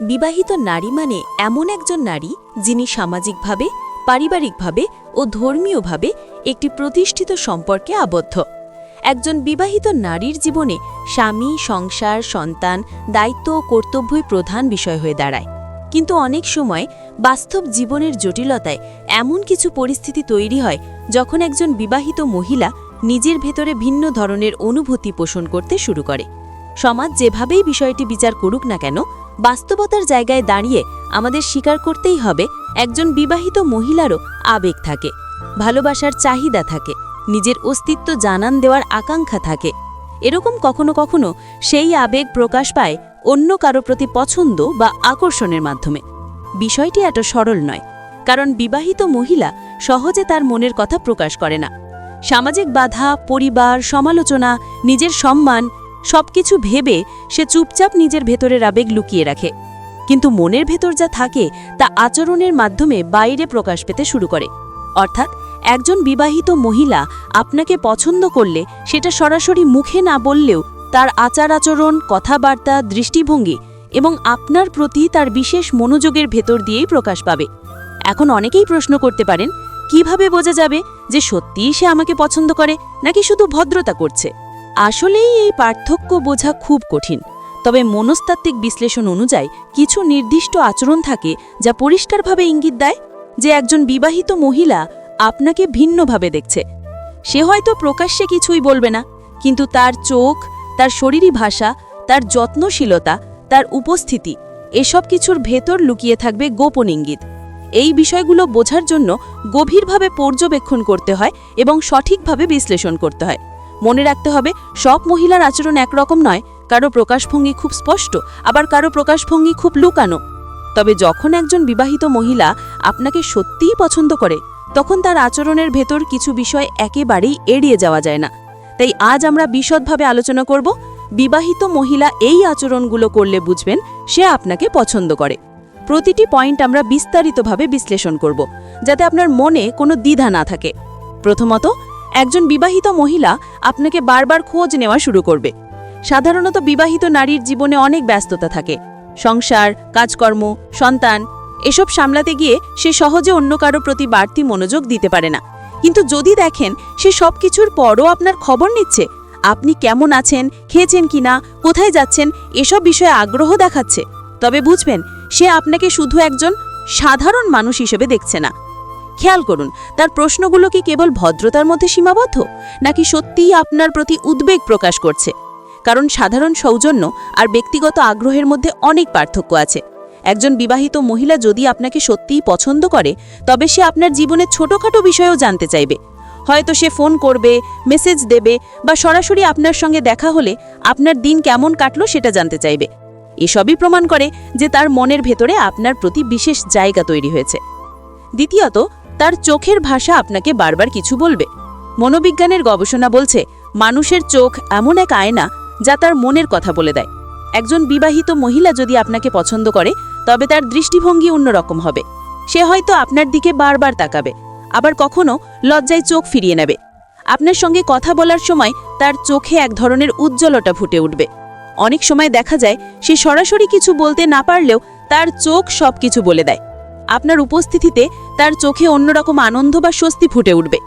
বিবাহিত নারী মানে এমন একজন নারী যিনি সামাজিকভাবে, পারিবারিকভাবে ও ধর্মীয়ভাবে একটি প্রতিষ্ঠিত সম্পর্কে আবদ্ধ। একজন বিবাহিত নারীর জীবনে স্বামী, সংসার, সন্তান, দায়িত্ব ও কর্তব্যই প্রধান বিষয় হয়ে দাঁড়ায়। কিন্তু অনেক সময় বাস্তব জীবনের জটিলতায় এমন কিছু পরিস্থিতি তৈরি হয় যখন একজন বিবাহিত মহিলা নিজের ভেতরে ভিন্ন ধরনের অনুভূতি পোষণ করতে শুরু করে। সমাজ যেভাবেই বিষয়টি বিচার করুক না কেন বাস্তবতার জায়গায় দাঁড়িয়ে আমাদের স্বীকার করতেই হবে একজন বিবাহিত মহিলারও আবেগ থাকে, ভালোবাসার চাহিদা থাকে, নিজের অস্তিত্ব জানান দেওয়ার আকাঙ্ক্ষা থাকে। এরকম কখনো কখনো সেই আবেগ প্রকাশ পায় অন্য কারও প্রতি পছন্দ বা আকর্ষণের মাধ্যমে। বিষয়টি এত সরল নয়, কারণ বিবাহিত মহিলা সহজে তার মনের কথা প্রকাশ করে না। সামাজিক বাধা, পরিবার, সমালোচনা, নিজের সম্মান সবকিছু ভেবে সে চুপচাপ নিজের ভেতরের আবেগ লুকিয়ে রাখে। কিন্তু মনের ভেতর যা থাকে তা আচরণের মাধ্যমে বাইরে প্রকাশ পেতে শুরু করে। অর্থাৎ একজন বিবাহিত মহিলা আপনাকে পছন্দ করলে সেটা সরাসরি মুখে না বললেও তার আচার আচরণ, কথাবার্তা, দৃষ্টিভঙ্গি এবং আপনার প্রতি তার বিশেষ মনোযোগের ভেতর দিয়েই প্রকাশ পাবে। এখন অনেকেই প্রশ্ন করতে পারেন, কীভাবে বোঝা যাবে যে সত্যিই সে আমাকে পছন্দ করে নাকি শুধু ভদ্রতা করছে? আসলেই এই পার্থক্য বোঝা খুব কঠিন। তবে মনস্তাত্ত্বিক বিশ্লেষণ অনুযায়ী কিছু নির্দিষ্ট আচরণ থাকে যা পরিষ্কারভাবে ইঙ্গিত দেয় যে একজন বিবাহিত মহিলা আপনাকে ভিন্নভাবে দেখছে। সে হয়তো প্রকাশ্যে কিছুই বলবে না, কিন্তু তার চোখ, তার শরীরী ভাষা, তার যত্নশীলতা, তার উপস্থিতি, এসব কিছুর ভেতর লুকিয়ে থাকবে গোপন ইঙ্গিত। এই বিষয়গুলো বোঝার জন্য গভীরভাবে পর্যবেক্ষণ করতে হয় এবং সঠিকভাবে বিশ্লেষণ করতে হয়। মনে রাখতে হবে, সব মহিলার আচরণ একরকম নয়। কারও প্রকাশভঙ্গি খুব স্পষ্ট, আবার কারও প্রকাশভঙ্গি খুব লুকানো। তবে যখন একজন বিবাহিত মহিলা আপনাকে সত্যিই পছন্দ করে, তখন তার আচরণের ভেতর কিছু বিষয় একেবারেই এড়িয়ে যাওয়া যায় না। তাই আজ আমরা বিশদভাবে আলোচনা করব, বিবাহিত মহিলা এই আচরণগুলো করলে বুঝবেন সে আপনাকে পছন্দ করে। প্রতিটি পয়েন্ট আমরা বিস্তারিতভাবে বিশ্লেষণ করব, যাতে আপনার মনে কোনো দ্বিধা না থাকে। প্রথমত একজন বিবাহিত মহিলা আপনাকে বারবার খোঁজ নেওয়া শুরু করবে। সাধারণত বিবাহিত নারীর জীবনে অনেক ব্যস্ততা থাকে। সংসার, কাজকর্ম, সন্তান, এসব সামলাতে গিয়ে সে সহজে অন্য কারও প্রতি বাড়তি মনোযোগ দিতে পারে না। কিন্তু যদি দেখেন সে সব কিছুর পরও আপনার খবর নিচ্ছে, আপনি কেমন আছেন, খেয়েছেন কিনা, কোথায় যাচ্ছেন, এসব বিষয়ে আগ্রহ দেখাচ্ছে। তবে বুঝবেন, সে আপনাকে শুধু একজন সাধারণ মানুষ হিসেবে দেখছে না। খেয়াল করুন, তার প্রশ্নগুলো কি কেবল ভদ্রতার মধ্যে সীমাবদ্ধ, নাকি সত্যিই আপনার প্রতি উদ্বেগ প্রকাশ করছে? কারণ সাধারণ সৌজন্য আর ব্যক্তিগত আগ্রহের মধ্যে অনেক পার্থক্য আছে। একজন বিবাহিত মহিলা যদি আপনাকে সত্যিই পছন্দ করে, তবে সে আপনার জীবনের ছোটখাটো বিষয়েও জানতে চাইবে। হয়তো সে ফোন করবে, মেসেজ দেবে বা সরাসরি আপনার সঙ্গে দেখা হলে আপনার দিন কেমন কাটলো সেটা জানতে চাইবে। এসবই প্রমাণ করে যে তার মনের ভেতরে আপনার প্রতি বিশেষ জায়গা তৈরি হয়েছে। দ্বিতীয়ত তার চোখের ভাষা আপনাকে বারবার কিছু বলবে। মনোবিজ্ঞানের গবেষণা বলছে, মানুষের চোখ এমন এক আয়না যা তার মনের কথা বলে দেয়। একজন বিবাহিত মহিলা যদি আপনাকে পছন্দ করে, তবে তার দৃষ্টিভঙ্গি অন্যরকম হবে। সে হয়তো আপনার দিকে বারবার তাকাবে, আবার কখনো লজ্জায় চোখ ফিরিয়ে নেবে। আপনার সঙ্গে কথা বলার সময় তার চোখে এক ধরনের উজ্জ্বলতা ফুটে উঠবে। অনেক সময় দেখা যায়, সে সরাসরি কিছু বলতে না পারলেও তার চোখ সব কিছু বলে দেয়। আপনার উপস্থিতিতে তার চোখে অন্যরকম আনন্দ বা স্বস্তি ফুটে উঠবে।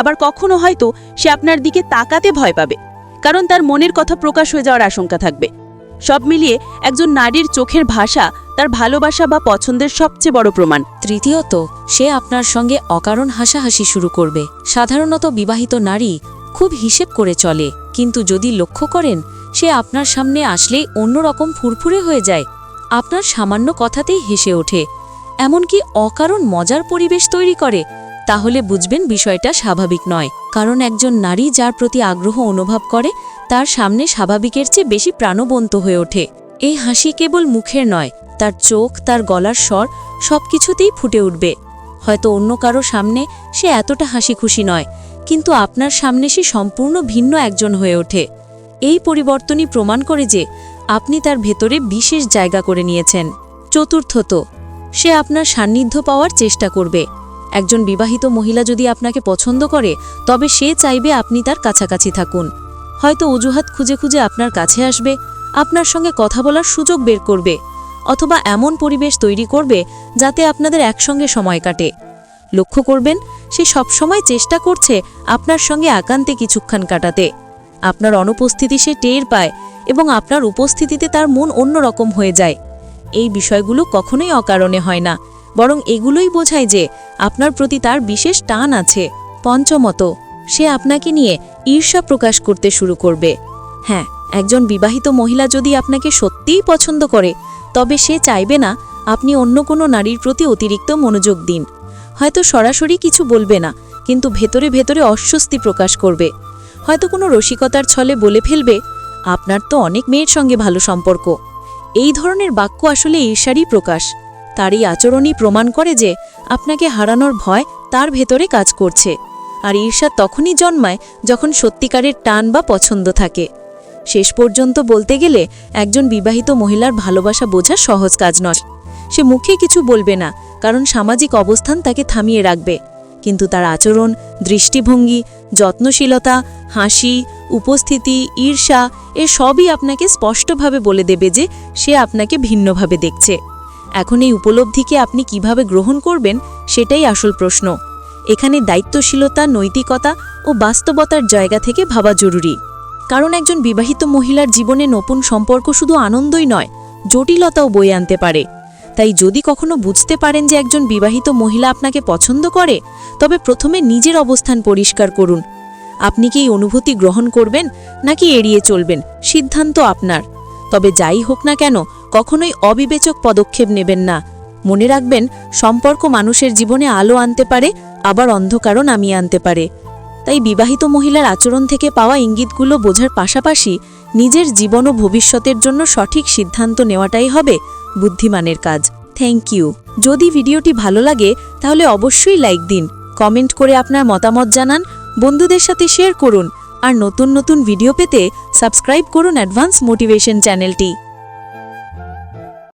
আবার কখনো হয়তো সে আপনার দিকে তাকাতে ভয় পাবে, কারণ তার মনের কথা প্রকাশ হয়ে যাওয়ার আশঙ্কা থাকবে। সব মিলিয়ে একজন নারীর চোখের ভাষা তার ভালোবাসা বা পছন্দের সবচেয়ে বড় প্রমাণ। তৃতীয়ত, সে আপনার সঙ্গে অকারণ হাসাহাসি শুরু করবে। সাধারণত বিবাহিত নারী খুব হিসেব করে চলে, কিন্তু যদি লক্ষ্য করেন, সে আপনার সামনে আসলেই অন্যরকম ফুরফুরে হয়ে যায়। আপনার সামান্য কথাতেই হেসে ওঠে এমনকি অকারণ মজার পরিবেশ তৈরি করে, তাহলে বুঝবেন বিষয়টা স্বাভাবিক নয়। কারণ একজন নারী যার প্রতি আগ্রহ অনুভব করে, তার সামনে স্বাভাবিকের চেয়ে বেশি প্রাণবন্ত হয়ে ওঠে। এই হাসি কেবল মুখের নয়, তার চোখ, তার গলার স্বর, সবকিছুতেই ফুটে উঠবে। হয়তো অন্য কারও সামনে সে এতটা হাসি খুশি নয়, কিন্তু আপনার সামনে সে সম্পূর্ণ ভিন্ন একজন হয়ে ওঠে। এই পরিবর্তনই প্রমাণ করে যে, আপনি তার ভেতরে বিশেষ জায়গা করে নিয়েছেন। চতুর্থত সে আপনার সান্নিধ্য পাওয়ার চেষ্টা করবে। একজন বিবাহিত মহিলা যদি আপনাকে পছন্দ করে, তবে সে চাইবে আপনি তার কাছাকাছি থাকুন। হয়তো অজুহাত খুঁজে খুঁজে আপনার কাছে আসবে, আপনার সঙ্গে কথা বলার সুযোগ বের করবে, অথবা এমন পরিবেশ তৈরি করবে যাতে আপনাদের একসঙ্গে সময় কাটে। লক্ষ্য করবেন, সে সবসময় চেষ্টা করছে আপনার সঙ্গে একান্তে কিছুক্ষণ কাটাতে। আপনার অনুপস্থিতি সে টের পায় এবং আপনার উপস্থিতিতে তার মন অন্যরকম হয়ে যায়। এই বিষয়গুলো কখনোই অকারণে হয় না, বরং এগুলোই বোঝায় যে আপনার প্রতি তার বিশেষ টান আছে। পঞ্চমত, সে আপনাকে নিয়ে ঈর্ষা প্রকাশ করতে শুরু করবে। হ্যাঁ একজন বিবাহিত মহিলা যদি আপনাকে সত্যিই পছন্দ করে, তবে সে চাইবে না আপনি অন্য কোনো নারীর প্রতি অতিরিক্ত মনোযোগ দিন। হয়তো সরাসরি কিছু বলবে না, কিন্তু ভেতরে ভেতরে অস্বস্তি প্রকাশ করবে। হয়তো কোনো রসিকতার ছলে বলে ফেলবে, আপনার তো অনেক মেয়ের সঙ্গে ভালো সম্পর্ক। এই ধরনের বাক্য আসলে ঈর্ষারই প্রকাশ। তার এই আচরণই প্রমাণ করে যে আপনাকে হারানোর ভয় তার ভেতরে কাজ করছে। আর ঈর্ষা তখনই জন্মায় যখন সত্যিকারের টান বা পছন্দ থাকে। শেষ পর্যন্ত বলতে গেলে একজন বিবাহিত মহিলার ভালোবাসা বোঝা সহজ কাজ নয়। সে মুখে কিছু বলবে না, কারণ সামাজিক অবস্থান তাকে থামিয়ে রাখবে। কিন্তু তার আচরণ, দৃষ্টিভঙ্গি, যত্নশীলতা, হাসি, উপস্থিতি, ঈর্ষা, এ সবই আপনাকে স্পষ্টভাবে বলে দেবে যে সে আপনাকে ভিন্নভাবে দেখছে। এখন এই উপলব্ধিকে আপনি কীভাবে গ্রহণ করবেন সেটাই আসল প্রশ্ন। এখানে দায়িত্বশীলতা, নৈতিকতা ও বাস্তবতার জায়গা থেকে ভাবা জরুরি। কারণ একজন বিবাহিত মহিলার জীবনে নতুন সম্পর্ক শুধু আনন্দই নয়, জটিলতাও বয়ে আনতে পারে। তাই যদি কখনো বুঝতে পারেন যে একজন বিবাহিত মহিলা আপনাকে পছন্দ করে, তবে প্রথমে নিজের অবস্থান পরিষ্কার করুন। আপনি কি এই অনুভূতি গ্রহণ করবেন নাকি এড়িয়ে চলবেন? সিদ্ধান্ত আপনার। তবে যাই হোক না কেন, কখনোই অবিবেচক পদক্ষেপ নেবেন না। মনে রাখবেন, সম্পর্ক মানুষের জীবনে আলো আনতে পারে, আবার অন্ধকারও নামিয়ে আনতে পারে। তাই বিবাহিত মহিলার আচরণ থেকে পাওয়া ইঙ্গিতগুলো বোঝার পাশাপাশি নিজের জীবন ও ভবিষ্যতের জন্য সঠিক সিদ্ধান্ত নেওয়াটাই হবে বুদ্ধিমানের কাজ। থ্যাংক ইউ যদি ভিডিওটি ভালো লাগে, তাহলে অবশ্যই লাইক দিন, কমেন্ট করে আপনার মতামত জানান, বন্ধুদের সাথে শেয়ার করুন আর নতুন নতুন ভিডিও পেতে সাবস্ক্রাইব করুন অ্যাডভান্স মোটিভেশন চ্যানেলটি